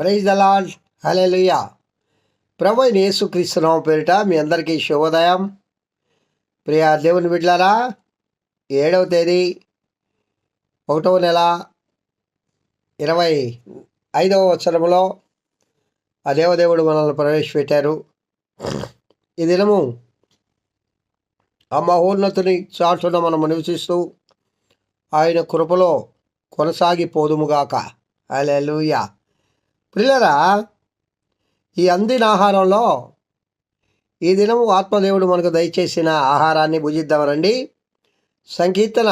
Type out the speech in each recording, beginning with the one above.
Praise Dalal hallelujah ప్రభు అయిన యేసుక్రీస్తునామ పేరిట మీ అందరికీ శుభోదయం. ప్రియ దేవుని బిడ్లారా ఏడవ తేదీ ఒకటవ నెల ఇరవై ఐదవ వచనంలో ఆ దేవదేవుడు మనల్ని ప్రవేశపెట్టారు. ఈ దినము ఆ మహోన్నతుని చాటున మనం నివసిస్తూ ఆయన కృపలో కొనసాగిపోదుముగాక అలెలుయా ప్రిల్లరా ఈ అందిన ఆహారంలో ఈ దినము ఆత్మదేవుడు మనకు దయచేసిన ఆహారాన్ని భుజిద్దామరండి సంకీర్తన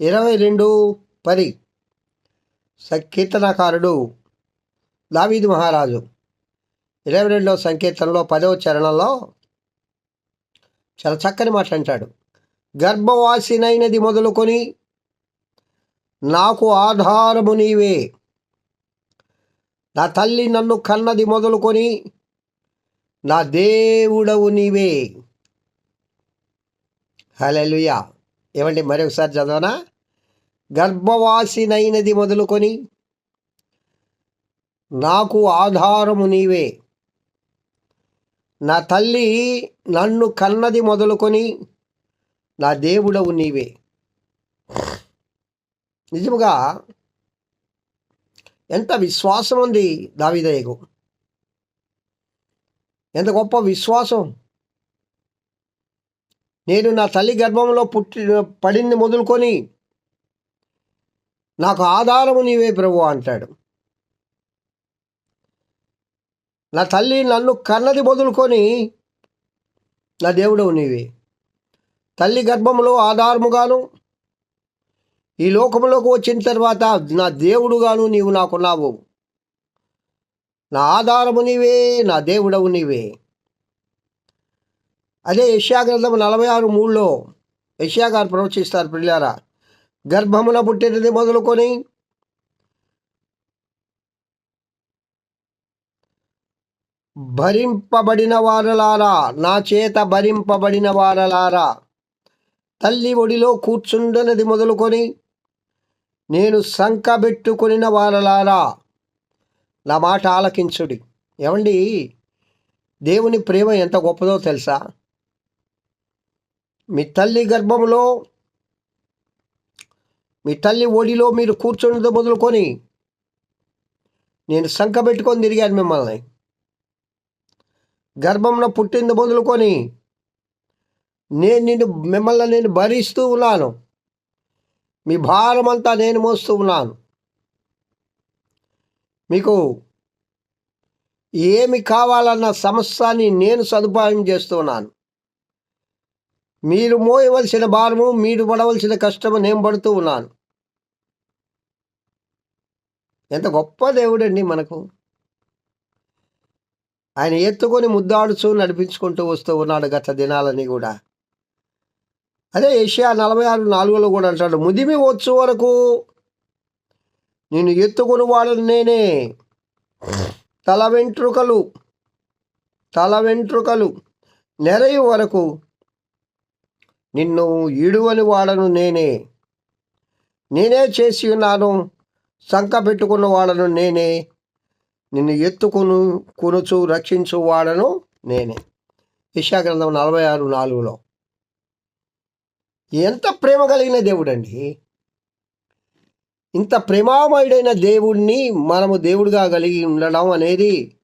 ఇరవై రెండు పది. సంకీర్తనకారుడు దావీదు మహారాజు. ఇరవై రెండో సంకీర్తనలో పదవ చరణంలో చాలా చక్కని మాట అంటాడు గర్భవాసినైనది మొదలుకొని నాకు ఆధారము నీవే. నా తల్లి నన్ను కన్నది మొదలుకొని నా దేవుడవు నీవే. హలెలుయా ఏమండి మరొకసారి చదవనా? గర్భవాసినైనది మొదలుకొని నాకు ఆధారము నీవే. నా తల్లి నన్ను కన్నది మొదలుకొని నా దేవుడవు నీవే. నిజముగా ఎంత విశ్వాసం ఉంది దావిదయ్యకు? ఎంత గొప్ప విశ్వాసం? నేను నా తల్లి గర్భంలో పుట్టి పడింది మొదలుకొని నాకు ఆధారము నీవే ప్రభు అంటాడు. నా తల్లి నన్ను కన్నది మొదలుకొని నా దేవుడవు నీవే. తల్లి గర్భంలో ఆధారముగాను ఈ లోకంలోకి వచ్చిన తర్వాత నా దేవుడుగాను నీవు నాకున్నావు. నా ఆధారము నీవే నా దేవుడవు నీవే. అదే యశాగ్రంథం నలభై ఆరు మూడులో యష్యా గారు ప్రవచిస్తారు పిల్లారా గర్భమున పుట్టినది మొదలుకొని భరింపబడిన వారలారా నా చేత భరింపబడిన వారలారా. తల్లి ఒడిలో కూర్చుండనది మొదలుకొని నేను సంకబెట్టుకునిన వారలారా నా మాట ఆలకించుడి. ఏమండి? దేవుని ప్రేమ ఎంత గొప్పదో తెలుసా? మీ తల్లి గర్భంలో మీ తల్లి ఒడిలో మీరు కూర్చున్నది మొదలుకొని నేను సంకబెట్టుకొని తిరిగాను మిమ్మల్ని. గర్భంలో పుట్టింది మొదలుకొని నేను నిన్ను మిమ్మల్ని నేను భరిస్తూ ఉన్నాను. మీ భారమంతా నేను మోస్తూ ఉన్నాను. మీకు ఏమి కావాలన్న సమస్యని నేను సదుపాయం చేస్తున్నాను మీరు మోయవలసిన భారము మీరు పడవలసిన కష్టము నేను పడుతూ ఉన్నాను. ఎంత గొప్ప దేవుడండి మనకు. ఆయన ఎత్తుకొని ముద్దాడుచు నడిపించుకుంటూ వస్తూ ఉన్నాడు గత దినాలని కూడా. అదే ఏషియా నలభై ఆరు నాలుగులో కూడా అంటాడు ముదిమి వచ్చు వరకు నేను ఎత్తుకుని వాడను నేనే. తల వెంట్రుకలు తల వెంట్రుకలు నెరయి వరకు నిన్ను ఇడువని వాడను నేనే. నేనే చేసి ఉన్నాను సంక పెట్టుకున్న వాడను నేనే. నిన్ను ఎత్తుకును కొనుచు రక్షించు వాడను నేనే. గ్రంథం నలభై ఆరు నాలుగులో. ఎంత ప్రేమ కలిగిన దేవుడండి. ఇంత ప్రేమామయుడైన దేవుడిని మనము దేవుడిగా కలిగి ఉండడం అనేది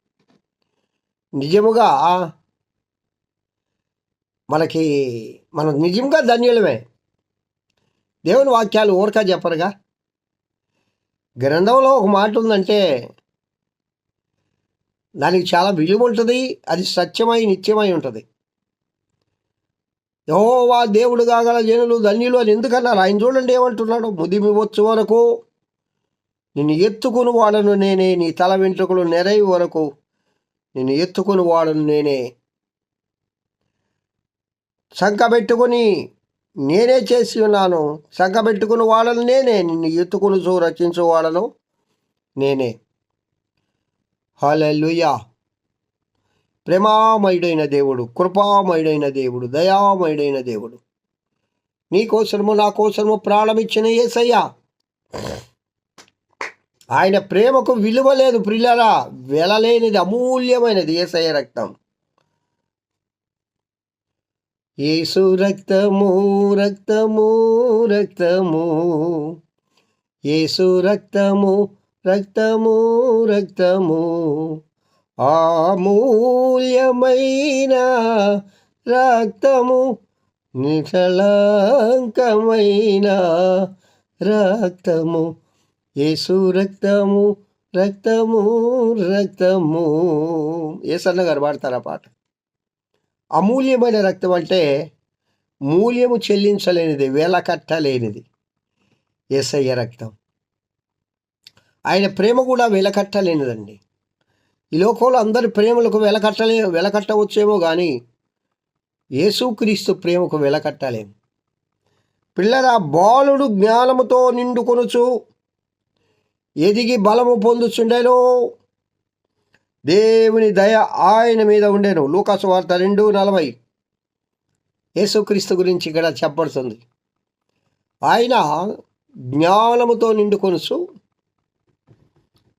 నిజముగా మనకి మనం నిజంగా ధన్యులమే. దేవుని వాక్యాలు ఊరక చెప్పరుగా. గ్రంథంలో ఒక మాట ఉందంటే దానికి చాలా విలువ ఉంటుంది అది సత్యమై నిత్యమై ఉంటుంది. యహోవా దేవుడు కాగల జనులు ధన్యులు అని ఎందుకన్నారు? ఆయన చూడండి ఏమంటున్నాడు? ముదిమి వచ్చు వరకు నిన్ను ఎత్తుకుని వాడను నేనే నీ తల వెంట్రుకలు నెరవి వరకు నిన్ను ఎత్తుకుని వాడను నేనే శంక పెట్టుకుని నేనే చేసి ఉన్నాను. శంక పెట్టుకుని వాడను నేనే నిన్ను ఎత్తుకుని చూ రచించు వాడను నేనే. హాలెల్లుయా. ప్రేమామయుడైన దేవుడు కృపామయుడైన దేవుడు దయామయుడైన దేవుడు. నీకోసము నా కోసము ప్రాణమిచ్చిన ఏసయ్యా. ఆయన ప్రేమకు విలువ లేదు ప్రిల్లరా. వెలలేనిది అమూల్యమైనది ఏసయ్య రక్తం. ఏసు రక్తము రక్తము రక్తము. ఏసు రక్తము రక్తము రక్తము. ఆమూల్యమైన రక్తము నిషళంకమైన రక్తము యేసు రక్తము రక్తము రక్తము. ఏసన్న గారు పాడతారు ఆ పాట? అమూల్యమైన రక్తం అంటే మూల్యము చెల్లించలేనిది వేల కట్టలేనిది ఏసయ్య రక్తం. ఆయన ప్రేమ కూడా వెలకట్టలేనిదండి ఈ లోకంలో అందరి ప్రేమలకు వెలకట్టలే వెలకట్టవచ్చేమో కానీ యేసుక్రీస్తు ప్రేమకు వెలకట్టలేము పిల్లల బాలుడు జ్ఞానముతో నిండుకొనుచు ఎదిగి బలము పొందుచుండెను. దేవుని దయ ఆయన మీద ఉండేను. లూకాసు వార్త రెండు నలభై. యేసుక్రీస్తు గురించి ఇక్కడ చెప్పబడుతుంది. ఆయన జ్ఞానముతో నిండుకొనుచు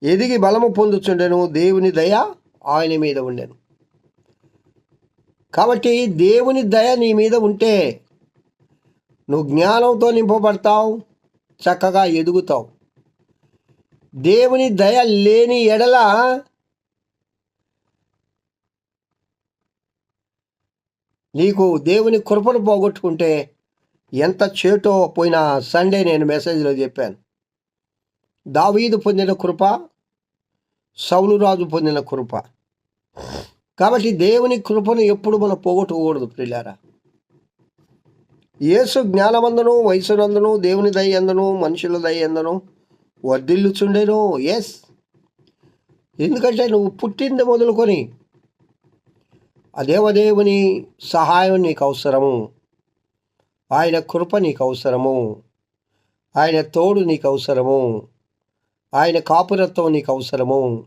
ఎదిగి బలము పొందుచుండెను. దేవుని దయ ఆయన మీద ఉండెను. కాబట్టి దేవుని దయ నీ మీద ఉంటే నువ్వు జ్ఞానంతో నింపబడతావు చక్కగా ఎదుగుతావు. దేవుని దయ లేని ఎడల నీకు దేవుని కృపను పోగొట్టుకుంటే ఎంత చేటో పోయిన సండే నేను మెసేజ్లో చెప్పాను. దావీదు పొందిన కృప సౌలురాజు పొందిన కృప. కాబట్టి దేవుని కృపను ఎప్పుడు మనం పోగొట్టుకోకూడదు ప్రిలారా యేసు జ్ఞానమందును వయసునందును దేవుని దయ్యందును మనుషుల దయ్యందును వర్ధిల్లుచుండెను. ఎస్ ఎందుకంటే నువ్వు పుట్టింది మొదలుకొని ఆ దేవదేవుని సహాయం నీకు అవసరము. ఆయన కృప నీకు అవసరము. ఆయన తోడు నీకు అవసరము. ఆయన కాపురత్వం నీకు అవసరము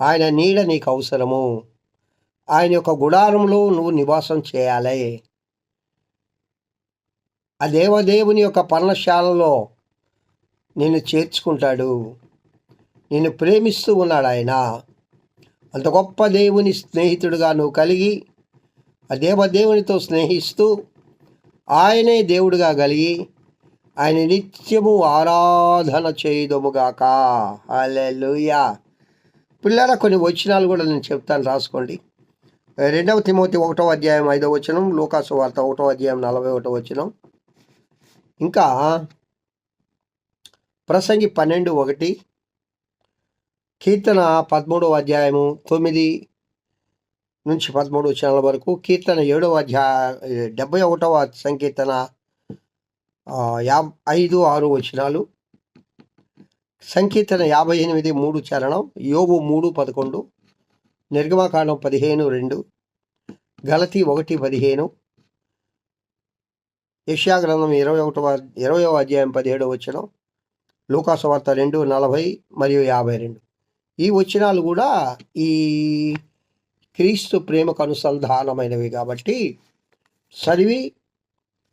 ఆయన నీడ నీకు అవసరము ఆయన యొక్క గుడారంలో నువ్వు నివాసం చేయాలి. ఆ దేవదేవుని యొక్క పర్ణశాలలో నిన్ను చేర్చుకుంటాడు. నిన్ను ప్రేమిస్తూ ఉన్నాడు ఆయన. అంత గొప్ప దేవుని స్నేహితుడుగా నువ్వు కలిగి ఆ దేవదేవునితో స్నేహిస్తూ ఆయనే దేవుడిగా కలిగి ఆయన నిత్యము ఆరాధన చేయదముగాక లూయా పిల్లల కొన్ని వచనాలు కూడా నేను చెప్తాను రాసుకోండి. రెండవ తిమోతి ఒకటో అధ్యాయం ఐదవ వచనం లోకాసు వార్త ఒకటో అధ్యాయం నలభై ఒకటో వచనం. ఇంకా ప్రసంగి పన్నెండు ఒకటి కీర్తన పదమూడవ అధ్యాయము తొమ్మిది నుంచి పదమూడు వచనాల వరకు కీర్తన ఏడవ అధ్యాయ డెబ్బై ఒకటవ సంకీర్తన యా ఐదు ఆరు వచనాలు. సంకీర్తన యాభై ఎనిమిది మూడు చరణం యోబు మూడు పదకొండు నిర్గమాకాండం పదిహేను రెండు గలతి ఒకటి పదిహేను యష్యా గ్రంథం ఇరవై ఒకటవ ఇరవయవ అధ్యాయం పదిహేడవ వచనం లోకాసవార్త రెండు నలభై మరియు యాభై రెండు. ఈ వచనాలు కూడా ఈ క్రీస్తు ప్రేమకు అనుసంధానమైనవి కాబట్టి చదివి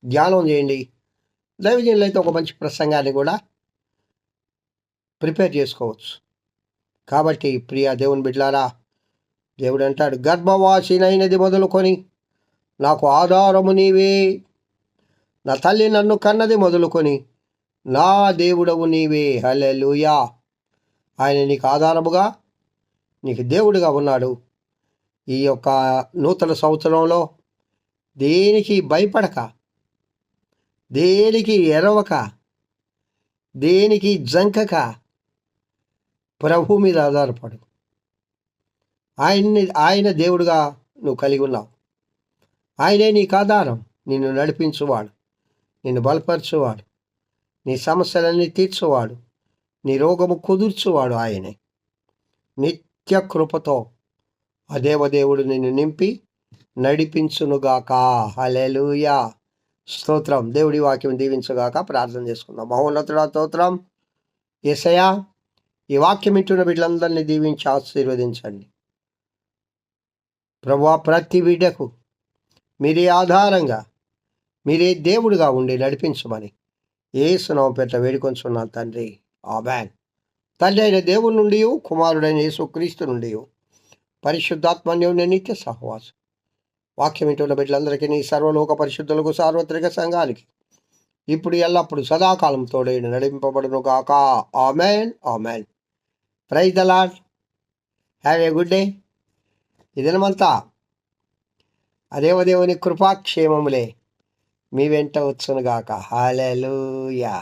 ధ్యానం చేయండి. దైవజనులు అయితే ఒక మంచి ప్రసంగాన్ని కూడా ప్రిపేర్ చేసుకోవచ్చు. కాబట్టి ప్రియా దేవుని బిడ్లారా దేవుడు అంటాడు గర్భవాసినైనది మొదలుకొని నాకు ఆధారము నీవే. నా తల్లి నన్ను కన్నది మొదలుకొని నా దేవుడవు నీవే. హలెలుయా ఆయన నీకు ఆధారముగా నీకు దేవుడిగా ఉన్నాడు. ఈ యొక్క నూతన సంవత్సరంలో దేనికి భయపడక దేనికి ఎరవక? దేనికి జంకక? ప్రభు మీద ఆధారపడు. ఆయన్ని ఆయన దేవుడుగా నువ్వు కలిగి ఉన్నావు. ఆయనే నీకు ఆధారం. నిన్ను నడిపించువాడు. నిన్ను బలపరచువాడు. నీ సమస్యలన్నీ తీర్చువాడు. నీ రోగము కుదుర్చువాడు ఆయనే. నిత్య కృపతో ఆ దేవదేవుడు నిన్ను నింపి నడిపించునుగాక. హలెలుయా స్తోత్రం. దేవుడి వాక్యం దీవించగాక ప్రార్థన చేసుకుందాం. మహోన్నతుడ స్తోత్రం. ఎసయా ఈ వాక్యం ఇంటున్న బిడ్డలందరినీ దీవించి ఆశీర్వదించండి. ప్రభా ప్రతి బిడ్డకు మీరే ఆధారంగా మీరే దేవుడిగా ఉండి నడిపించమని ఏ సునామ పెట్ట వేడుకొంచున్నాను తండ్రి. ఆ బ్యాన్ తండ్రి అయిన దేవుడి నుండి కుమారుడైన యేసుక్రీస్తు నుండి పరిశుద్ధాత్మన్యం నిత్య సహవాసం. వాక్యం ఇంటున్న బిడ్డలందరికీ నీ సర్వలోక పరిశుద్ధులకు సార్వత్రిక సంఘానికి ఇప్పుడు ఎల్లప్పుడు సదాకాలం తోడైన నడిపింపబడును గాక amen. Amen praise the Lord have a good day ఇదనమంతా అదేవదేవుని కృపాక్షేమములే మీ వెంట వచ్చునుగాక. హాలూయా